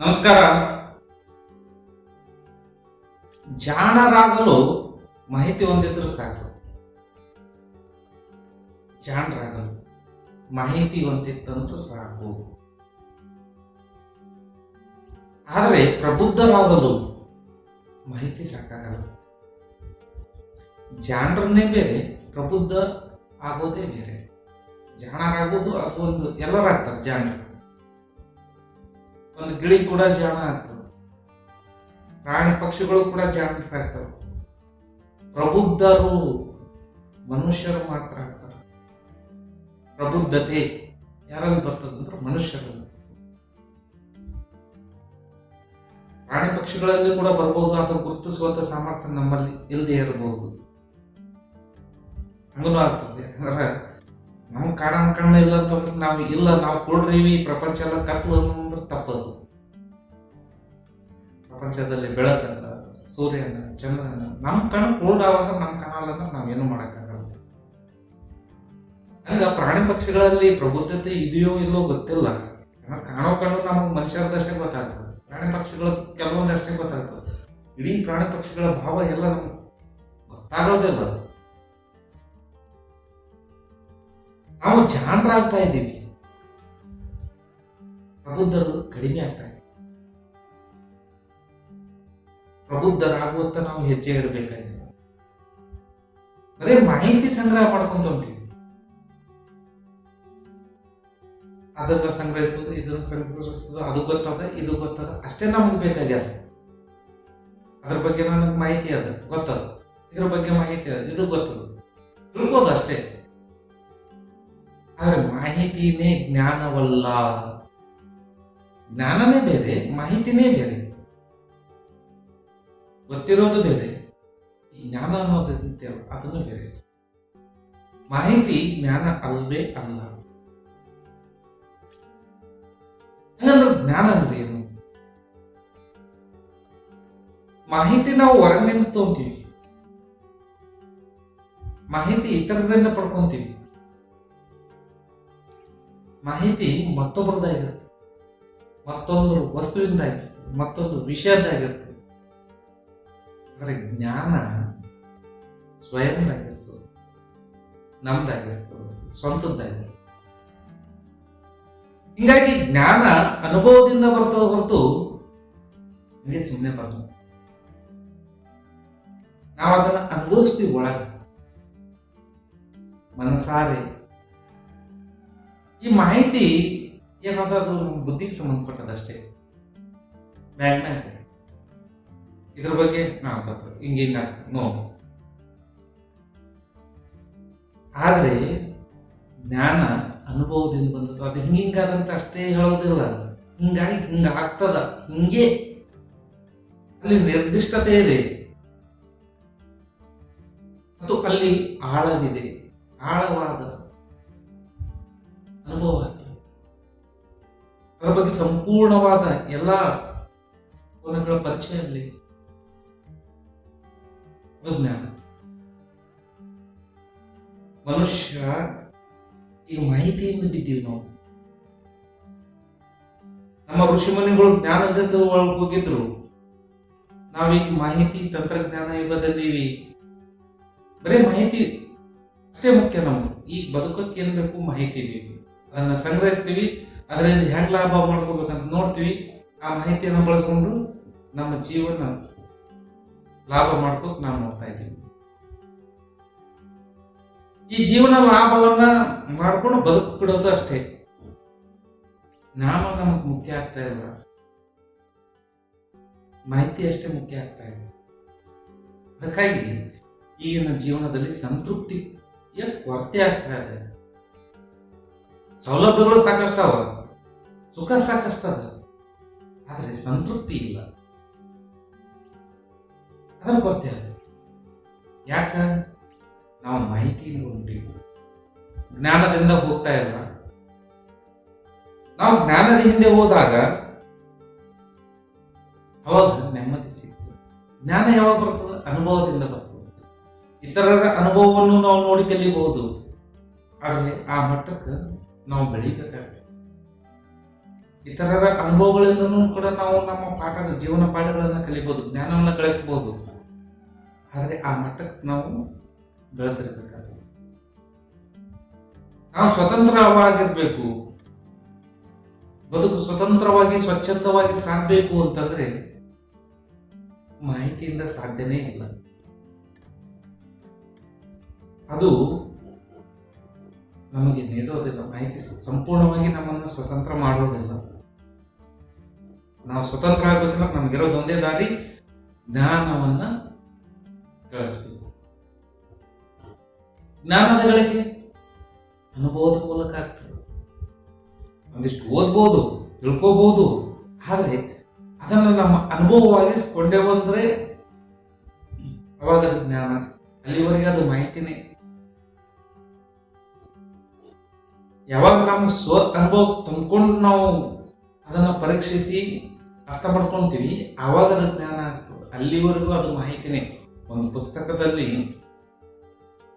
ನಮಸ್ಕಾರ. ಜಾಣರಾಗಲು ಮಾಹಿತಿ ಹೊಂದಿದ್ರು ಸಾಕು. ಜಾಣರಾಗಲು ಮಾಹಿತಿ ಹೊಂದಿತ್ತಂದ್ರೂ ಸಾಕು. ಆದರೆ ಪ್ರಬುದ್ಧರಾಗಲು ಮಾಹಿತಿ ಸಾಕಾಗಲ್ಲ. ಜಾಣರನ್ನೇ ಬೇರೆ, ಪ್ರಬುದ್ಧ ಆಗೋದೇ ಬೇರೆ. ಜಾಣರಾಗೋದು ಅದು ಒಂದು ಎಲ್ಲರಾಗ್ತಾರೆ ಜಾಣರು. ಒಂದು ಗಿಳಿ ಕೂಡ ಜಾಣ ಆಗ್ತದೆ. ಪ್ರಾಣಿ ಪಕ್ಷಿಗಳು ಕೂಡ ಜಾಣರಾಗ್ತವೆ ಪ್ರಬುದ್ಧರು ಮನುಷ್ಯರು ಮಾತ್ರ ಆಗ್ತಾರೆ. ಪ್ರಬುದ್ಧತೆ ಯಾರಲ್ಲಿ ಬರ್ತದಂದ್ರೆ ಮನುಷ್ಯರಲ್ಲಿ ಪ್ರಾಣಿ ಪಕ್ಷಿಗಳಲ್ಲಿ ಕೂಡ ಬರ್ಬೋದು ಅಥವಾ ಗುರುತಿಸುವಂತ ಸಾಮರ್ಥ್ಯ ನಮ್ಮಲ್ಲಿ ಇಲ್ಲದೆ ಇರಬಹುದು ಹಂಗೂ ಆಗ್ತದೆ. ಯಾಕಂದ್ರೆ ನಮ್ ಕಾಣ ಕಣ್ಣ ಇಲ್ಲ ಅಂತಂದ್ರೆ ನಾವು ಇಲ್ಲ, ನಾವು ಕುರುಡ್ರೀವಿ ಪ್ರಪಂಚ ಎಲ್ಲ ಕತ್ಲು ಅಂದ್ರೆ ತಪ್ಪದು. ಪ್ರಪಂಚದಲ್ಲಿ ಬೆಳಕಲ್ಲ ಸೂರ್ಯನ, ಚಂದ್ರನ ನಮ್ಮ ಕಣ್ಣು ಆವಾಗ ನಮ್ ಕಾಣಲ್ಲ ಅಂದ್ರೆ ನಾವೇನು ಮಾಡಕ್ಕಾಗಲ್ಲ. ಹಂಗ ಪ್ರಾಣಿ ಪಕ್ಷಿಗಳಲ್ಲಿ ಪ್ರಬುದ್ಧತೆ ಇದೆಯೋ ಇಲ್ಲೋ ಗೊತ್ತಿಲ್ಲ. ಕಾಣೋ ಕಣ್ಣು ನಮಗೆ ಮನುಷ್ಯರದಷ್ಟೇ ಗೊತ್ತಾಗ್ತದೆ. ಪ್ರಾಣಿ ಪಕ್ಷಿಗಳ ಕೆಲವೊಂದಷ್ಟೇ ಗೊತ್ತಾಗ್ತದೆ. ಇಡೀ ಪ್ರಾಣಿ ಪಕ್ಷಿಗಳ ಭಾವ ಎಲ್ಲ ನಮ್ಗೆ ಗೊತ್ತಾಗೋದಿಲ್ಲ ನಾವು ಜಾಣರಾಗ್ತಾ ಇದ್ದೀವಿ. ಪ್ರಬುದ್ಧರು ಕಡಿಮೆ ಆಗ್ತಾ ಇದೆ ಪ್ರಬುದ್ಧರಾಗುವತ್ತ ನಾವು ಹೆಜ್ಜೆ ಇಡಬೇಕಾಗಿದೆ. ಬರೀ ಮಾಹಿತಿ ಸಂಗ್ರಹ ಮಾಡ್ಕೊಂತ ಹೊಂಟೀವಿ. ಅದನ್ನ ಸಂಗ್ರಹಿಸೋದು, ಇದನ್ನ ಸಂಗ್ರಹಿಸೋದು, ಅದು ಗೊತ್ತದ, ಇದು ಗೊತ್ತದ, ಅಷ್ಟೇ ನಮಗೆ ಬೇಕಾಗ್ಯದ. ಅದ್ರ ಬಗ್ಗೆ ನನಗೆ ಮಾಹಿತಿ ಅದ, ಗೊತ್ತದ. ಇದ್ರ ಬಗ್ಗೆ ಮಾಹಿತಿ ಅದ, ಇದು ಗೊತ್ತದ. ತಿಳ್ಕೋದು ಅಷ್ಟೇ. ಆದ್ರೆ ಮಾಹಿತಿನೇ ಜ್ಞಾನವಲ್ಲ. ಜ್ಞಾನನೇ ಬೇರೆ, ಮಾಹಿತಿನೇ ಬೇರೆ. ಗೊತ್ತಿರೋದು ಬೇರೆ. ಈ ಜ್ಞಾನ ಅನ್ನೋದು ಅದನ್ನು ಬೇರೆ. ಮಾಹಿತಿ ಜ್ಞಾನ ಅಲ್ವೇ ಅಲ್ಲ. ಜ್ಞಾನ ಅಂದ್ರೆ ಏನು? ಮಾಹಿತಿ ನಾವು ಹೊರಗಿನಿಂದ ತಗೊಂತೀವಿ. ಮಾಹಿತಿ ಇತರರಿಂದ ಪಡ್ಕೊಂತೀವಿ. ಮಾಹಿತಿ ಮತ್ತೊಬ್ಬರದಾಗಿರುತ್ತೆ ಮತ್ತೊಂದು ವಸ್ತುವಿಂದಾಗಿರ್ತದೆ ಮತ್ತೊಂದು ವಿಷಯದ್ದಾಗಿರ್ತದೆ ಆದರೆ ಜ್ಞಾನ ಸ್ವಯಂದಾಗಿರ್ತದೆ, ನಮ್ದಾಗಿರ್ತದೆ, ಸ್ವಂತದ್ದಾಗಿರ್ತದೆ. ಹೀಗಾಗಿ ಜ್ಞಾನ ಅನುಭವದಿಂದ ಬರ್ತದ ಹೊರತು ಹಂಗೆ ಸುಮ್ಮನೆ ಬರ್ತದೆ ನಾವು ಅದನ್ನು ಅನುಭವಿಸ್ತೀವಿ ಒಳಗೆ. ಮನಸಾರೆ ಈ ಮಾಹಿತಿ ಏನಾದ್ರೂ ಬುದ್ಧಿಗೆ ಸಂಬಂಧಪಟ್ಟದಷ್ಟೇ? ಮ್ಯಾಗ್ನೆಟ್ ಇದ್ರ ಬಗ್ಗೆ ನಾವು ಹಿಂಗಿಲ್ಲ ಹಿಂಗ ಹಿಂಗ ನೋ. ಆದರೆ, ಜ್ಞಾನ ಅನುಭವದಿಂದ ಬಂದದ್ದು. ಅದು ಹಿಂಗಾದಂತ ಅಷ್ಟೇ ಹೇಳೋದಿಲ್ಲ. ಹಿಂಗಾಗಿ ಹಿಂಗ ಆಗ್ತದ. ಹಿಂಗೆ. ಅಲ್ಲಿ ನಿರ್ದಿಷ್ಟತೆ ಇದೆ. ಮತ್ತು ಅಲ್ಲಿ ಆಳವಿದೆ. ಆಳವಾದ ಅನುಭವ ಆಗ್ತದೆ. ಅದರ ಬಗ್ಗೆ ಸಂಪೂರ್ಣವಾದ ಎಲ್ಲ ಕೋನಗಳ ಪರಿಚಯ ಅಲ್ಲಿ ಅದು ಜ್ಞಾನ. ಮನುಷ್ಯ ಈ ಮಾಹಿತಿಯಿಂದ ಬಿದ್ದೀವಿ ನಾವು. ನಮ್ಮ ಋಷಿಮುನಿಗಳು ಜ್ಞಾನದಿಂದ ಒಳಗೆ ಹೋಗಿದ್ರು. ನಾವೀಗ ಮಾಹಿತಿ ತಂತ್ರಜ್ಞಾನ ಯುಗದಲ್ಲಿ ಬರೀ ಮಾಹಿತಿ ಅಷ್ಟೇ ಮುಖ್ಯ ನಾವು. ಈ ಬದುಕೋಕೆ ಏನ್ ಬೇಕು ಮಾಹಿತಿ ಬೇಕು. ಅದನ್ನ ಸಂಗ್ರಹಿಸ್ತೀವಿ. ಅದರಿಂದ ಹೆಂಗ್ ಲಾಭ ಮಾಡ್ಕೋಬೇಕಂತ ನೋಡ್ತೀವಿ. ಆ ಮಾಹಿತಿಯನ್ನು ಬಳಸ್ಕೊಂಡು ನಮ್ಮ ಜೀವನ ಲಾಭ ಮಾಡ್ಕೋಕ್ ನಾವು ನೋಡ್ತಾ ಇದ್ದೀವಿ ಈ ಜೀವನ ಲಾಭವನ್ನ ಮಾಡ್ಕೊಂಡು ಬದುಕು ಬಿಡೋದು ಅಷ್ಟೇ. ನಾಮ ನಮಗ್ ಮುಖ್ಯ ಆಗ್ತಾ ಇಲ್ಲ ಮಾಹಿತಿ ಅಷ್ಟೇ ಮುಖ್ಯ ಆಗ್ತಾ ಇದೆ. ಅದಕ್ಕಾಗಿ ಈಗಿನ ಜೀವನದಲ್ಲಿ ಸಂತೃಪ್ತಿಯ ಕೊರತೆ ಆಗ್ತಾ ಇದೆ. ಸೌಲಭ್ಯಗಳು ಸಾಕಷ್ಟವ ಸುಖ ಸಾಕಷ್ಟದ ಆದರೆ ಸಂತೃಪ್ತಿ ಇಲ್ಲ. ಅದರ ಕೊರತೆ ಅದ. ಯಾಕ? ನಾವು ಮಾಹಿತಿಯಿಂದ ಹೊಂಟಿವಿ ಜ್ಞಾನದಿಂದ ಹೋಗ್ತಾ ಇಲ್ಲ. ನಾವು ಜ್ಞಾನದ ಹಿಂದೆ ಹೋದಾಗ ಅವಾಗ ನೆಮ್ಮದಿ ಸಿಗ್ತದೆ. ಜ್ಞಾನ ಯಾವಾಗ ಬರ್ತದೆ? ಅನುಭವದಿಂದ ಬರ್ತದೆ. ಇತರರ ಅನುಭವವನ್ನು ನಾವು ನೋಡಿ ಕಲಿಬಹುದು. ಆದರೆ ಆ ಮಟ್ಟಕ್ಕೆ ನಾವು ಬೆಳಿಬೇಕಾಗ್ತದೆ ಇತರರ ಅನುಭವಗಳಿಂದನೂ ಕೂಡ ನಾವು ನಮ್ಮ ಪಾಠ ಜೀವನ ಪಾಠಗಳನ್ನು ಕಲಿಬೋದು, ಜ್ಞಾನವನ್ನು ಗಳಿಸ್ಬೋದು ಆದರೆ ಆ ಮಟ್ಟಕ್ಕೆ ನಾವು ಬೆಳೆದಿರ್ಬೇಕಾಗ್ತದೆ. ನಾವು ಸ್ವತಂತ್ರವಾಗಿರ್ಬೇಕು. ಬದುಕು ಸ್ವತಂತ್ರವಾಗಿ, ಸ್ವಚ್ಛಂದವಾಗಿ ಸಾಗಬೇಕು ಅಂತಂದ್ರೆ ಮಾಹಿತಿಯಿಂದ ಸಾಧ್ಯನೇ ಇಲ್ಲ. ಅದು ನಮಗೆ ನೀಡೋದಿಲ್ಲ, ಮಾಹಿತಿ ಸಂಪೂರ್ಣವಾಗಿ ನಮ್ಮನ್ನು ಸ್ವತಂತ್ರ ಮಾಡೋದಿಲ್ಲ. ನಾವು ಸ್ವತಂತ್ರ ಆಗ್ಬೇಕಂದ್ರೆ ನಮಗಿರೋದು ಒಂದೇ ದಾರಿ, ಜ್ಞಾನವನ್ನ ಗಳಿಸ್ಬೇಕು ಜ್ಞಾನದ ಗಳಿಕೆ ಅನುಭವದ ಮೂಲಕ ಆಗ್ತದೆ. ಒಂದಿಷ್ಟು ಓದ್ಬೋದು ತಿಳ್ಕೋಬಹುದು ಆದರೆ ಅದನ್ನು ನಮ್ಮ ಅನುಭವವಾಗಿಸ್ಕೊಂಡೇ ಬಂದ್ರೆ ಅವಾಗ ಜ್ಞಾನ, ಅಲ್ಲಿವರೆಗೆ ಅದು ಮಾಹಿತಿನೇ ಯಾವಾಗ ನಮ್ಮ ಸ್ವ ಅನುಭವ ತುಂಬ್ಕೊಂಡು ನಾವು ಅದನ್ನು ಪರೀಕ್ಷಿಸಿ ಅರ್ಥ ಮಾಡ್ಕೊತೀವಿ ಆವಾಗ ಅದು ಜ್ಞಾನ ಆಗ್ತದೆ. ಅಲ್ಲಿವರೆಗೂ ಅದು ಮಾಹಿತಿನೇ. ಒಂದು ಪುಸ್ತಕದಲ್ಲಿ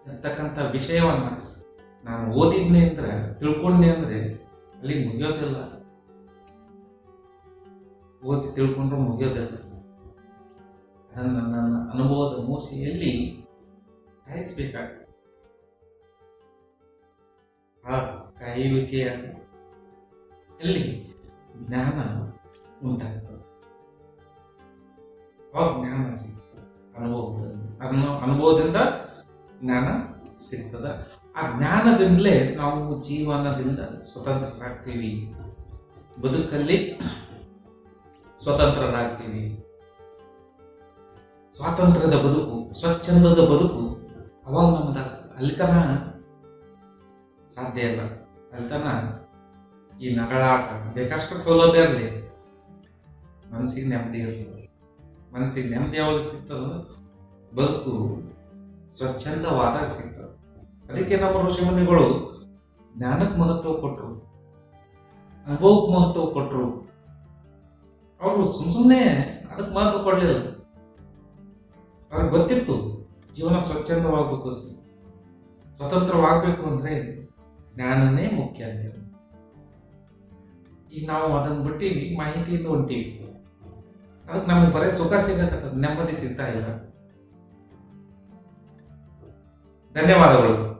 ಇರ್ತಕ್ಕಂಥ ವಿಷಯವನ್ನು ನಾನು ಓದಿದ್ನೆ ಅಂದ್ರೆ, ತಿಳ್ಕೊಂಡೆ ಅಂದ್ರೆ ಅಲ್ಲಿ ಮುಗಿಯೋದಿಲ್ಲ. ಓದಿ ತಿಳ್ಕೊಂಡ್ರೆ ಮುಗಿಯೋದಿಲ್ಲ. ಅದನ್ನು ನನ್ನ ಅನುಭವದ ಮೂಸೆಯಲ್ಲಿ ಕಾಯಿಸ್ಬೇಕಾಗ್ತದೆ. ಕಾಯುವಿಕೆಯ ಅಲ್ಲಿ ಜ್ಞಾನ ಉಂಟಾಗ್ತದೆ. ಅವಾಗ ಜ್ಞಾನ ಸಿಗ್ತದೆ. ಅನುಭವದಲ್ಲಿ ಅನು ಅನುಭವದಿಂದ ಜ್ಞಾನ ಸಿಗ್ತದ. ಆ ಜ್ಞಾನದಿಂದಲೇ ನಾವು ಜೀವನದಿಂದ ಸ್ವತಂತ್ರರಾಗ್ತೀವಿ. ಬದುಕಲ್ಲಿ ಸ್ವತಂತ್ರರಾಗ್ತೀವಿ. ಸ್ವಾತಂತ್ರ್ಯದ ಬದುಕು, ಸ್ವಚ್ಛಂದದ ಬದುಕು ಅವಾಗ ನಮ್ದಾಗ ಅಲ್ಲಿ ತನ ಸಾಧ್ಯ ಇಲ್ಲ. ಅಲ್ಲಿ ಈ ಈ ನಗಳಾಟ ಬೇಕಷ್ಟು ಸೌಲಭ್ಯ ಇರಲಿ. ಮನಸ್ಸಿಗೆ ನೆಮ್ಮದಿ ಇರಲಿ. ಮನಸ್ಸಿಗೆ ನೆಮ್ಮದಿ ಯಾವಾಗ ಸಿಗ್ತದ ಬದುಕು ಸ್ವಚ್ಛಂದವಾದಾಗ ಸಿಗ್ತದೆ. ಅದಕ್ಕೆ ನಮ್ಮ ಋಷಿಮುನಿಗಳು ಜ್ಞಾನಕ್ಕೆ ಮಹತ್ವ ಕೊಟ್ಟರು ಅನುಭವಕ್ಕೆ ಮಹತ್ವ ಕೊಟ್ಟರು ಅವರು ಸುಮ್ ಸುಮ್ಮನೆ ಅದಕ್ಕೆ ಮಹತ್ವ ಕೊಡಲಿಲ್ಲ. ಅವ್ರಿಗೆ ಗೊತ್ತಿತ್ತು, ಜೀವನ ಸ್ವಚ್ಛಂದವಾಗಬೇಕು ಸ್ವತಂತ್ರವಾಗಬೇಕು ಅಂದ್ರೆ ಜ್ಞಾನನೇ ಮುಖ್ಯ ಅಂತ ಈಗ ನಾವು ಅದನ್ನ ಬಿಟ್ಟಿವಿ, ಮಾಹಿತಿಯಿಂದ ಹೊಂಟೀವಿ. ಅದಕ್ಕೆ ನಮಗೆ ಬರೀ ಸುಖ ಸಿಗತ್ತ ನೆಮ್ಮದಿ ಸಿಗ್ತಾ ಇಲ್ಲ. ಧನ್ಯವಾದಗಳು.